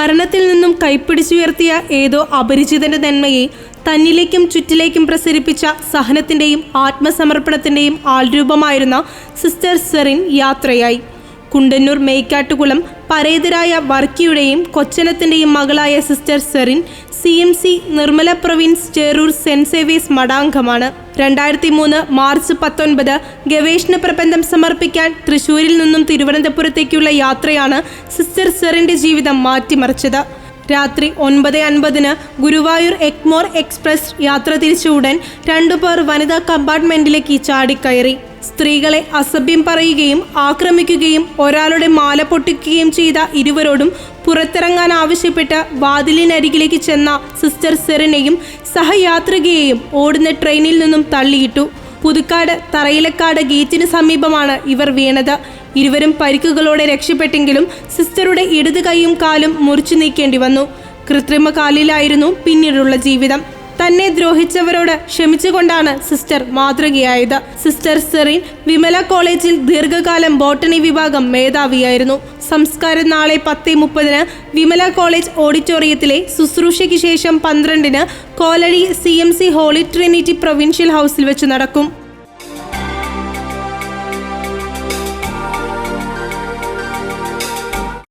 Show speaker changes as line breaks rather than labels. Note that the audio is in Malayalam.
മരണത്തിൽ നിന്നും കൈപ്പിടിച്ചുയർത്തിയ ഏതോ അപരിചിതന്റെ നന്മയെ തന്നിലേക്കും ചുറ്റിലേക്കും പ്രസരിപ്പിച്ച സഹനത്തിന്റെയും ആത്മസമർപ്പണത്തിന്റെയും ആൾരൂപമായിരുന്ന സിസ്റ്റർ സെറിൻ യാത്രയായി. കുണ്ടന്നൂർ മേക്കാട്ടുകുളം പരേതരായ വർക്കിയുടെയും കൊച്ചനത്തിന്റെയും മകളായ sister Serin C M C Nirmala province Cherur saint സേവീസ് മഠാംഗമാണ്. രണ്ടായിരത്തി മൂന്ന് മാർച്ച് പത്തൊൻപത് ഗവേഷണ പ്രബന്ധം സമർപ്പിക്കാൻ തൃശൂരിൽ നിന്നും തിരുവനന്തപുരത്തേക്കുള്ള യാത്രയാണ് സിസ്റ്റർ സെറിന്റെ ജീവിതം മാറ്റിമറിച്ചത്. രാത്രി ഒൻപത് അൻപതിന് ഗുരുവായൂർ എക്മോർ എക്സ്പ്രസ് യാത്ര തിരിച്ച ഉടൻ രണ്ടുപേർ വനിതാ കമ്പാർട്ട്മെന്റിലേക്ക് ചാടിക്കയറി. സ്ത്രീകളെ അസഭ്യം പറയുകയും ആക്രമിക്കുകയും ഒരാളുടെ മാല പൊട്ടിക്കുകയും ചെയ്ത ഇരുവരോടും പുറത്തിറങ്ങാൻ ആവശ്യപ്പെട്ട് വാതിലിനരികിലേക്ക് ചെന്ന സിസ്റ്റർ സെറിനെയും സഹയാത്രികയെയും ഓടുന്ന ട്രെയിനിൽ നിന്നും തള്ളിയിട്ടു. പുതുക്കാട് തറയിലക്കാട് ഗേറ്റിന് സമീപമാണ് ഇവർ വീണത്. ഇരുവരും പരിക്കുകളോടെ രക്ഷപ്പെട്ടെങ്കിലും സിസ്റ്ററുടെ ഇടത് കൈയും കാലും മുറിച്ചു നീക്കേണ്ടി വന്നു. കൃത്രിമ കാലിലായിരുന്നു പിന്നീടുള്ള ജീവിതം. തന്നെ ദ്രോഹിച്ചവരോട് ക്ഷമിച്ചുകൊണ്ടാണ് സിസ്റ്റർ മാതൃകയായത്. സിസ്റ്റർ സെറിൻ വിമല കോളേജിൽ ദീർഘകാലം ബോട്ടണി വിഭാഗം മേധാവിയായിരുന്നു. സംസ്കാരം നാളെ പത്ത് മുപ്പതിന് വിമല കോളേജ് ഓഡിറ്റോറിയത്തിലെ ശുശ്രൂഷയ്ക്ക് ശേഷം പന്ത്രണ്ടിന് Koladi C M C holy trinity provincial ഹൗസിൽ വെച്ച് നടക്കും.